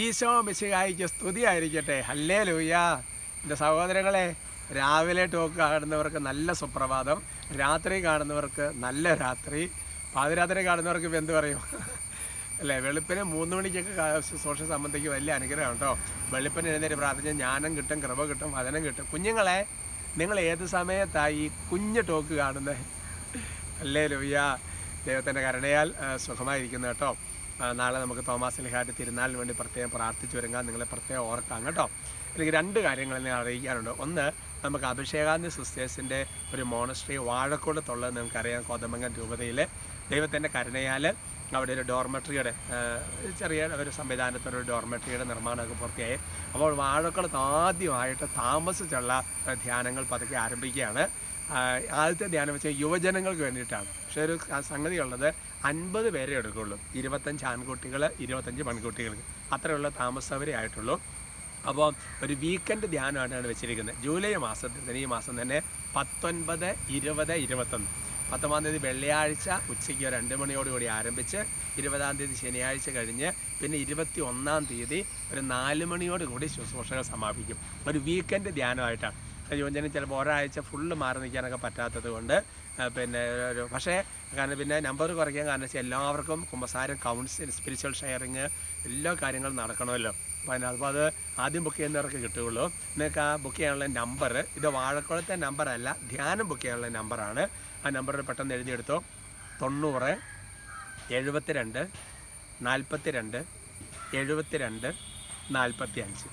ഈശോ മിശിഹായിക്ക് സ്തുതിയായിരിക്കട്ടെ. ഹല്ലേ ലൂയ എന്റെ സഹോദരങ്ങളെ രാവിലെ ടോക്ക് കാണുന്നവർക്ക് നല്ല സുപ്രഭാതം രാത്രി കാണുന്നവർക്ക് നല്ല രാത്രി. പാതിരാത്രി കാണുന്നവർക്ക് ഇപ്പം എന്ത് പറയും? അല്ലേ വെളുപ്പിന് മൂന്ന് മണിക്കൊക്കെ സോഷ്യൽ സംബന്ധിക്ക് വലിയ അനുഗ്രഹം കേട്ടോ. വെളുപ്പിന് എഴുന്നേറ്റ് പ്രാർത്ഥിച്ച ജ്ഞാനം കിട്ടും കൃപ കിട്ടും വചനം കിട്ടും. കുഞ്ഞുങ്ങളെ നിങ്ങൾ ഏത് സമയത്തായി കുഞ്ഞ് ടോക്ക് കാണുന്നത്? അല്ലേ ലൂയ ദൈവത്തിന്റെ കരുണയാൽ സുഖമായിരിക്കുന്നു കേട്ടോ. നാളെ നമുക്ക് തോമാസ് ലിഹാറ്റ് തിരുനാളിന് വേണ്ടി പ്രത്യേകം പ്രാർത്ഥിച്ചു വരുക നിങ്ങളെ പ്രത്യേകം ഓർക്കാം കേട്ടോ. എനിക്ക് രണ്ട് കാര്യങ്ങൾ ഞാൻ അറിയിക്കാനുണ്ട്. ഒന്ന് നമുക്ക് അഭിഷേകാന്തി സിസ്റ്റേഴ്സിന്റെ ഒരു മോണസ്ട്രി വാഴക്കോടത്തുള്ളത് നിങ്ങൾക്കറിയാം കോതമംഗം രൂപതയിൽ ദൈവത്തിന്റെ കരുണയാൽ അവിടെ ഒരു ഡോർമെട്രിയുടെ ചെറിയ ഒരു സംവിധാനത്തിന്റെ ഒരു ഡോർമെട്രിയുടെ നിർമ്മാണമൊക്കെ പൂർത്തിയായി. അപ്പോൾ വാഴക്കുളത്ത് ആദ്യമായിട്ട് താമസിച്ചുള്ള ധ്യാനങ്ങൾ പതുക്കെ ആരംഭിക്കുകയാണ്. ആദ്യത്തെ ധ്യാനം വെച്ചാൽ യുവജനങ്ങൾക്ക് വേണ്ടിയിട്ടാണ്. പക്ഷേ ഒരു സംഗതിയുള്ളത് അൻപത് പേരെ എടുക്കുള്ളൂ. ഇരുപത്തഞ്ച് ആൺകുട്ടികൾ ഇരുപത്തഞ്ച് പെൺകുട്ടികൾക്ക് അത്രയുള്ള താമസവരെ ആയിട്ടുള്ളൂ. അപ്പോൾ ഒരു വീക്കെൻഡ് ധ്യാനമാണ് വെച്ചിരിക്കുന്നത്. ജൂലൈ മാസത്തിൽ തന്നെ ഈ മാസം തന്നെ പത്തൊൻപത് ഇരുപത് ഇരുപത്തൊന്ന്. പത്തൊമ്പതാം തീയതി വെള്ളിയാഴ്ച ഉച്ചയ്ക്ക് രണ്ട് മണിയോടുകൂടി ആരംഭിച്ച് ഇരുപതാം തീയതി ശനിയാഴ്ച കഴിഞ്ഞ് പിന്നെ ഇരുപത്തി ഒന്നാം തീയതി ഒരു നാല് മണിയോടുകൂടി ശുശ്രൂഷകൾ സമാപിക്കും. ഒരു വീക്കെൻഡ് ധ്യാനമായിട്ടാണ്. യുവജനം ചിലപ്പോൾ ഒരാഴ്ച ഫുള്ള് മാറി നിൽക്കാനൊക്കെ പറ്റാത്തത് കൊണ്ട് പിന്നെ ഒരു പക്ഷേ കാരണം പിന്നെ നമ്പർ കുറയ്ക്കാൻ കാരണം വെച്ചാൽ എല്ലാവർക്കും കുമ്പസാരം കൗൺസിൽ സ്പിരിച്വൽ ഷെയറിങ് എല്ലാ കാര്യങ്ങളും നടക്കണമല്ലോ. അപ്പോൾ അതിന് അപ്പോൾ അത് ആദ്യം ബുക്ക് ചെയ്യുന്നവർക്ക് കിട്ടുകയുള്ളൂ. നിങ്ങൾക്ക് ആ ബുക്ക് ചെയ്യാനുള്ള നമ്പർ ഇത് വാഴക്കുളത്തെ നമ്പറല്ല ധ്യാനം ബുക്ക് ചെയ്യാനുള്ള നമ്പറാണ് ആ നമ്പർ പെട്ടെന്ന് എഴുതിയെടുത്തോ. തൊണ്ണൂറ് എഴുപത്തിരണ്ട് നാൽപ്പത്തിരണ്ട് എഴുപത്തിരണ്ട് നാൽപ്പത്തി അഞ്ച്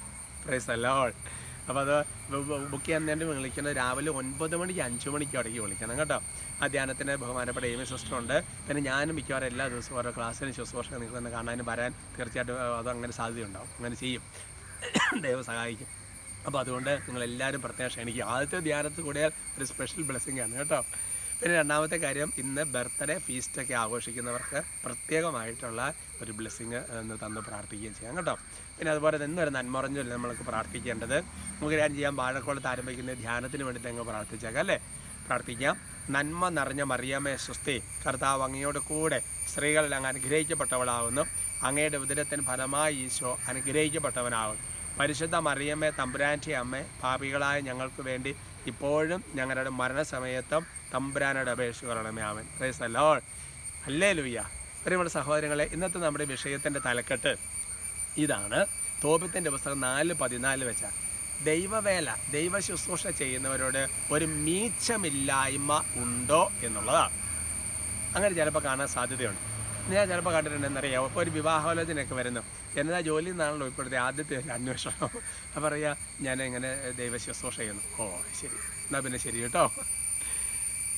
പ്രൈസ് അല്ലോൾ അപ്പോൾ അത് ബുക്ക് ചെയ്യാൻ വേണ്ടി വിളിക്കുന്നത് രാവിലെ ഒൻപത് മണിക്ക് അഞ്ച് മണിക്ക് ഇടയ്ക്ക് വിളിക്കണം കേട്ടോ. ആ ധ്യാനത്തിന് ബഹുമാനപ്പെട്ട എമി സിസ്റ്റർ ഉണ്ട്. പിന്നെ ഞാനും മിക്കവാറും എല്ലാ ദിവസവും ഓരോ ക്ലാസ്സിനും ശുശ്രൂഷ നിങ്ങൾ തന്നെ കാണാനും വരാൻ തീർച്ചയായിട്ടും അത് അങ്ങനെ സാധ്യതയുണ്ടാവും. അങ്ങനെ ചെയ്യും. ദൈവം സഹായിക്കും. അപ്പോൾ അതുകൊണ്ട് നിങ്ങളെല്ലാവരും പ്രത്യേകം ക്ഷണിക്കുക. ആദ്യത്തെ ധ്യാനത്തിൽ കൂടിയാൽ ഒരു സ്പെഷ്യൽ ബ്ലെസ്സിങ് ആണ് കേട്ടോ. പിന്നെ രണ്ടാമത്തെ കാര്യം ഇന്ന് ബർത്ത്ഡേ ഫീസ്റ്റൊക്കെ ആഘോഷിക്കുന്നവർക്ക് പ്രത്യേകമായിട്ടുള്ള ഒരു ബ്ലെസ്സിങ് എന്ന് തന്ന് പ്രാർത്ഥിക്കുകയും ചെയ്യാം കേട്ടോ. പിന്നെ അതുപോലെ തന്നെ ഇന്നൊരു നന്മറഞ്ഞൊരു നമ്മൾക്ക് പ്രാർത്ഥിക്കേണ്ടത്. നമുക്ക് ഞാൻ ചെയ്യാം വാഴക്കോളത്ത് ആരംഭിക്കുന്ന ധ്യാനത്തിന് വേണ്ടി അങ്ങ് പ്രാർത്ഥിച്ചേക്കാം അല്ലേ? പ്രാർത്ഥിക്കാം. നന്മ നിറഞ്ഞ മറിയാമേ സ്വസ്തി കർത്താവ് അങ്ങയോട് കൂടെ സ്ത്രീകളിൽ അങ്ങ് അനുഗ്രഹിക്കപ്പെട്ടവളാവുന്നു. അങ്ങയുടെ ഉദരത്തിന് ഫലമായി ഈശോ അനുഗ്രഹിക്കപ്പെട്ടവനാവുന്നു പരിശുദ്ധ മറിയമ്മേ തമ്പുരാന്റെ അമ്മേ പാപികളായ ഞങ്ങൾക്ക് വേണ്ടി ഇപ്പോഴും ഞങ്ങളുടെ മരണസമയത്തും തമ്പുരാനോട് അപേക്ഷ പറയണമേ അവൻ പ്രൈസ് അല്ലോൾ അല്ലേ ലുയ്യ പ്രിയമുള്ള സഹോദരങ്ങളെ ഇന്നത്തെ നമ്മുടെ വിഷയത്തിന്റെ തലക്കെട്ട് ഇതാണ്. തോപത്തിന്റെ പുസ്തകം നാല് പതിനാല് വെച്ചാൽ ദൈവവേല ദൈവ ശുശ്രൂഷ ചെയ്യുന്നവരോട് ഒരു മീച്ചമില്ലായ്മ ഉണ്ടോ എന്നുള്ളതാണ്. അങ്ങനെ ചിലപ്പോൾ കാണാൻ സാധ്യതയുണ്ട്. ഞാൻ ചിലപ്പോൾ കണ്ടിട്ടുണ്ട് എന്നറിയാമോ ഇപ്പോൾ ഒരു വിവാഹാലോചനയൊക്കെ വരുന്നു. എന്നതാ ജോലി എന്നാണല്ലോ ഇപ്പോഴത്തെ ആദ്യത്തെ ഒരു അന്വേഷണം. അപ്പം പറയാ ഞാൻ ഇങ്ങനെ ദൈവ ശുശ്രൂഷ ചെയ്യുന്നു. ഓ ശരി. എന്നാൽ പിന്നെ ശരി കേട്ടോ.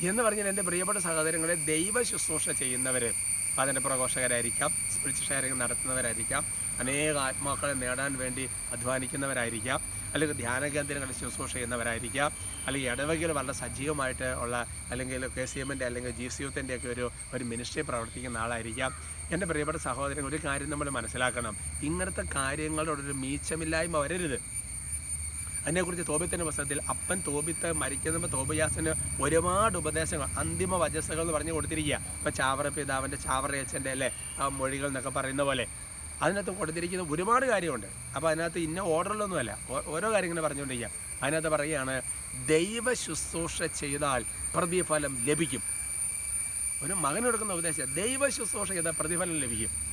എന്ന് പറഞ്ഞാൽ എന്റെ പ്രിയപ്പെട്ട സഹോദരങ്ങളെ ദൈവ ശുശ്രൂഷ ചെയ്യുന്നവർ അതിന്റെ പ്രഘോഷകരായിരിക്കാം സ്പിരിച്വൽ ഷെയറിംഗ് നടത്തുന്നവരായിരിക്കാം. അനേക ആത്മാക്കളെ നേടാൻ വേണ്ടി അധ്വാനിക്കുന്നവരായിരിക്കാം. അല്ലെങ്കിൽ ധ്യാന കേന്ദ്രങ്ങളിൽ ശുശ്രൂഷ ചെയ്യുന്നവരായിരിക്കാം. അല്ലെങ്കിൽ ഇടവകയിൽ വളരെ സജീവമായിട്ട് ഉള്ള അല്ലെങ്കിൽ കെ സി എമ്മിന്റെ അല്ലെങ്കിൽ ജി സി യുത്തിന്റെ ഒക്കെ ഒരു ഒരു മിനിസ്ട്രി പ്രവർത്തിക്കുന്ന ആളായിരിക്കാം. എന്റെ പ്രിയപ്പെട്ട സഹോദരൻ ഒരു കാര്യം നമ്മൾ മനസ്സിലാക്കണം. ഇങ്ങനത്തെ കാര്യങ്ങളോടൊരു മീച്ചമില്ലായ്മ വരരുത്. അതിനെക്കുറിച്ച് തോബിത്തിന്റെ പുസ്തകത്തിൽ അപ്പൻ തോബിത്ത് മരിക്കുമ്പോൾ തോബിയാസിന് ഒരുപാട് ഉപദേശങ്ങൾ അന്തിമ വചസ്സകൾ എന്ന് പറഞ്ഞു കൊടുത്തിരിക്കുക. ഇപ്പം ചാവറ പിതാവിന്റെ ചാവറയച്ഛന്റെ അല്ലേ? ആ മൊഴികൾ എന്നൊക്കെ പറയുന്ന പോലെ. അതിനകത്ത് കൊടുത്തിരിക്കുന്ന ഒരുപാട് കാര്യമുണ്ട്. അപ്പോൾ അതിനകത്ത് ഇന്ന ഓർഡറിലൊന്നുമല്ല. ഓരോ കാര്യങ്ങൾ പറഞ്ഞുകൊണ്ടിരിക്കുക. അതിനകത്ത് പറയുകയാണ് ദൈവ ശുശ്രൂഷ ചെയ്താൽ പ്രതിഫലം ലഭിക്കും. ഒരു മകൻ എടുക്കുന്ന ഉപദേശം ദൈവ ശുശ്രൂഷ ചെയ്താൽ പ്രതിഫലം ലഭിക്കും.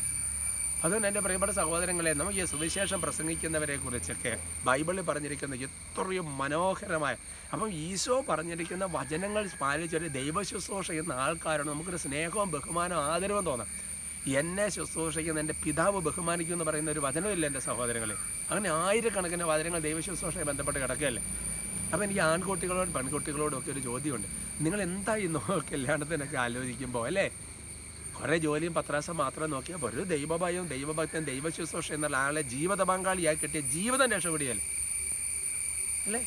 അതുകൊണ്ട് എന്റെ പ്രിയപ്പെട്ട സഹോദരങ്ങളെ നമുക്ക് ഈ സുവിശേഷം പ്രസംഗിക്കുന്നവരെ കുറിച്ചൊക്കെ ബൈബിളിൽ പറഞ്ഞിരിക്കുന്ന എത്രയും മനോഹരമായ അപ്പം ഈശോ പറഞ്ഞിരിക്കുന്ന വചനങ്ങൾ പാലിച്ചൊരു ദൈവ ശുശ്രൂഷ ചെയ്യുന്ന ആൾക്കാരാണ്. നമുക്കൊരു സ്നേഹവും ബഹുമാനവും ആദരവും തോന്നാം. എന്നെ ശുശ്രൂഷിക്കുന്ന എന്റെ പിതാവ് ബഹുമാനിക്കും എന്ന് പറയുന്ന ഒരു വചനമില്ല എന്റെ സഹോദരങ്ങളെ. അങ്ങനെ ആയിരക്കണക്കിന് വചനങ്ങൾ ദൈവശുശ്രൂഷയെ ബന്ധപ്പെട്ട് കിടക്കുകയല്ലേ? അപ്പോൾ എനിക്ക് ആൺകുട്ടികളോടും പെൺകുട്ടികളോടും ഒക്കെ ഒരു ചോദ്യമുണ്ട്. നിങ്ങൾ എന്തായി കല്യാണത്തിനൊക്കെ ആലോചിക്കുമ്പോൾ അല്ലേ? കുറേ ജോലിയും പത്രാസം മാത്രം നോക്കിയാൽ ഒരു ദൈവഭയവും ദൈവഭക്തൻ ദൈവശുശ്രൂഷ എന്നുള്ള ആളെ ജീവിത പങ്കാളിയായി കിട്ടിയ ജീവിതം രക്ഷപ്പെടുകയല്ലേ? അല്ലേ?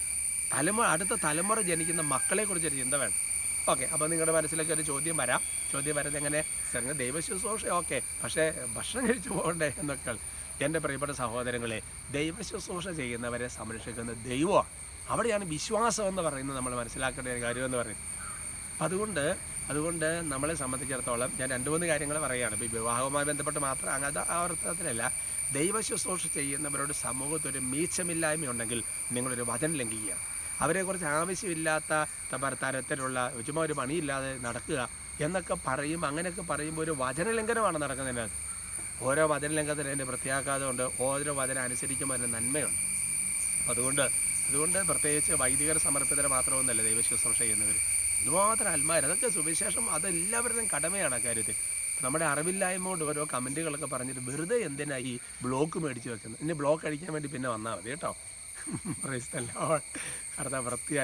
തലമുറ അടുത്ത തലമുറ ജനിക്കുന്ന മക്കളെക്കുറിച്ചൊരു ചിന്ത വേണം. ഓക്കെ അപ്പോൾ നിങ്ങളുടെ മനസ്സിലേക്ക് ഒരു ചോദ്യം വരാം. ചോദ്യം വരുന്നത് എങ്ങനെ? സംഗതി ദൈവശുശ്രൂഷ ഓക്കെ. പക്ഷേ ഭക്ഷണം കഴിച്ചു പോകണ്ടേ? എന്നൊക്കെ. എന്റെ പ്രിയപ്പെട്ട സഹോദരങ്ങളെ ദൈവശുശ്രൂഷ ചെയ്യുന്നവരെ സംരക്ഷിക്കുന്ന ദൈവമാണ്. അവിടെയാണ് വിശ്വാസം എന്ന് പറയുന്നത് നമ്മൾ മനസ്സിലാക്കേണ്ട ഒരു കാര്യം എന്ന് പറയുന്നത്. അതുകൊണ്ട് അതുകൊണ്ട് നമ്മളെ സംബന്ധിച്ചിടത്തോളം ഞാൻ രണ്ട് മൂന്ന് കാര്യങ്ങൾ പറയുകയാണ്. ഇപ്പോൾ വിവാഹവുമായി ബന്ധപ്പെട്ട് മാത്രം അങ്ങനത്തെ ആ അർത്ഥത്തിലല്ല. ദൈവശുശ്രൂഷ ചെയ്യുന്നവരോട് സമൂഹത്തിൽ ഒരു മീച്ചമില്ലായ്മ ഉണ്ടെങ്കിൽ നിങ്ങളൊരു വചനം ലംഘിക്കുക അവരെക്കുറിച്ച് ആവശ്യമില്ലാത്ത തരത്തിലുള്ള ചുമ്മാ ഒരു പണിയില്ലാതെ നടക്കുക എന്നൊക്കെ പറയും അങ്ങനെയൊക്കെ പറയുമ്പോൾ ഒരു വചനലംഘനമാണ് നടക്കുന്നതിനകത്ത് ഓരോ വചന ലംഘനത്തിന് അതിന്റെ പ്രത്യാഘാതമുണ്ട് ഓരോ വചന അനുസരിക്കുമ്പോൾ അതിന് നന്മയുണ്ട്. അതുകൊണ്ട് അതുകൊണ്ട് പ്രത്യേകിച്ച് വൈദികർ സമർപ്പിതരെ മാത്രമൊന്നുമല്ല ദൈവശുശ്രൂഷ ചെയ്യുന്നവർ. എന്തുമാത്രം അൽമാർ അതൊക്കെ സുവിശേഷം അതെല്ലാവരുടെയും കടമയാണ് ആ കാര്യത്തിൽ നമ്മുടെ അറിവില്ലായ്മ കൊണ്ട് ഓരോ കമന്റുകളൊക്കെ പറഞ്ഞിട്ട് വെറുതെ എന്തിനാ ഈ ബ്ലോക്ക് മേടിച്ച് വെക്കുന്നത്? ഇനി ബ്ലോക്ക് അടിക്കാൻ വേണ്ടി പിന്നെ വന്നാൽ മതി കേട്ടോ. കർത്താവ് വൃത്തി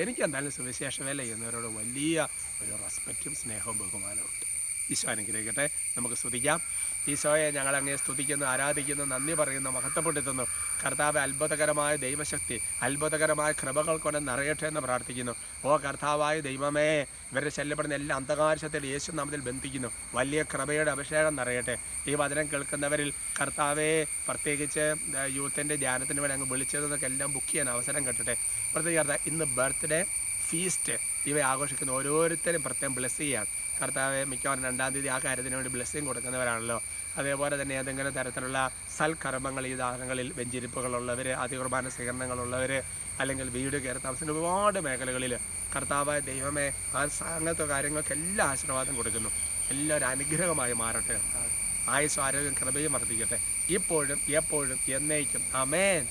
എനിക്ക് എന്തായാലും സുവിശേഷ വേല ചെയ്യുന്നവരോട് വലിയ ഒരു റെസ്പെക്റ്റും സ്നേഹവും ബഹുമാനവും ഉണ്ട്. ഈശോ അനുഗ്രഹിക്കട്ടെ. നമുക്ക് സ്തുതിക്കാം. ഈശോയെ ഞങ്ങൾ അങ്ങേ സ്തുതിക്കുന്നു ആരാധിക്കുന്നു നന്ദി പറയുന്നു മഹത്വപ്പെടുത്തുന്നു. കർത്താവ് അത്ഭുതകരമായ ദൈവശക്തി അത്ഭുതകരമായ കൃപകൾ കൊണ്ട് നിറയട്ടെ എന്ന് പ്രാർത്ഥിക്കുന്നു. ഓ കർത്താവായ ദൈവമേ ഇവരെ ശല്യപ്പെടുന്ന എല്ലാ അന്ധകാരശത്തിൽ യേശു നാമത്തിൽ ബന്ധിക്കുന്നു. വലിയ കൃപയുടെ അഭിഷേകം നിറയട്ടെ. ഈ വചനം കേൾക്കുന്നവരിൽ കർത്താവെ പ്രത്യേകിച്ച് യൂത്തിന്റെ ധ്യാനത്തിന് വേണ്ടി അങ്ങ് വിളിച്ചതെന്നൊക്കെ എല്ലാം ബുക്ക് ചെയ്യാൻ അവസരം കിട്ടട്ടെ. പ്രത്യേകിച്ച് ഇന്ന് ബർത്ത്ഡേ ഫീസ്റ്റ് ഇവ ആഘോഷിക്കുന്ന ഓരോരുത്തരും പ്രത്യേകം ബ്ലെസ് ചെയ്യാം കർത്താവ് മിക്കവാറും രണ്ടാം തീയതി ആ കാര്യത്തിന് വേണ്ടി ബ്ലെസ്സിങ് കൊടുക്കുന്നവരാണല്ലോ. അതേപോലെ തന്നെ ഏതെങ്കിലും തരത്തിലുള്ള സൽക്കർമ്മങ്ങൾ ഈ ദാനങ്ങളിൽ വെഞ്ചിരിപ്പുകളുള്ളവർ അതികുർബാന സ്വീകരണങ്ങളുള്ളവർ അല്ലെങ്കിൽ വീട് കയറി താമസിക്കുന്ന ഒരുപാട് മേഖലകളിൽ കർത്താവായ ദൈവമേ ആ അങ്ങനത്തെ കാര്യങ്ങൾക്ക് എല്ലാ ആശീർവാദം കൊടുക്കുന്നു. എല്ലാം ഒരു അനുഗ്രഹമായി മാറട്ടെ ആയുസ്വാരോഗ്യം കൃപയും വർദ്ധിക്കട്ടെ. ഇപ്പോഴും എപ്പോഴും എന്നേക്കും. അമേൻ